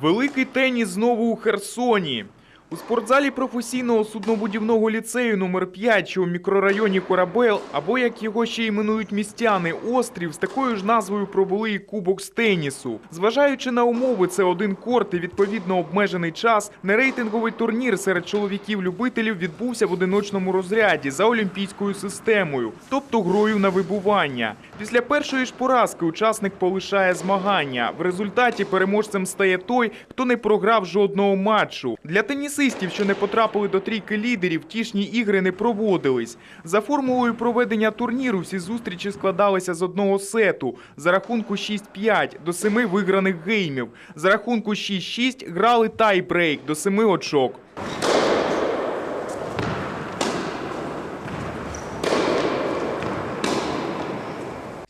Великий теніс знову у Херсоні. У спортзалі професійного суднобудівного ліцею номер 5 що у мікрорайоні Корабел, або як його ще іменують містяни, острів з такою ж назвою пробули і кубок з тенісу. Зважаючи на умови, це один корт і відповідно обмежений час. Нерейтинговий турнір серед чоловіків-любителів відбувся в одиночному розряді за олімпійською системою, тобто грою на вибування. Після першої ж поразки учасник полишає змагання. В результаті переможцем стає той, хто не програв жодного матчу. Для тенісистів, що не потрапили до трійки лідерів, тішні ігри не проводились. За формулою проведення турніру всі зустрічі складалися з одного сету за рахунку 6-5 до семи виграних геймів. За рахунку 6-6 грали тайбрейк до семи очок.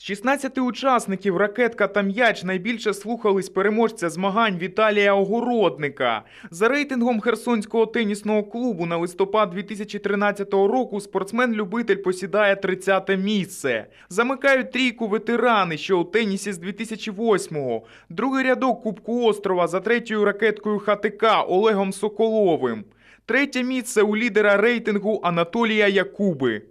16 учасників ракетка та м'яч найбільше слухались переможця змагань Віталія Огородника. За рейтингом Херсонського тенісного клубу на листопад 2013 року спортсмен-любитель посідає 30 місце. Замикають трійку ветерани, що у тенісі з 2008-го. Другий рядок Кубку острова за третьою ракеткою ХТК Олегом Соколовим. Третє місце у лідера рейтингу Анатолія Якуби.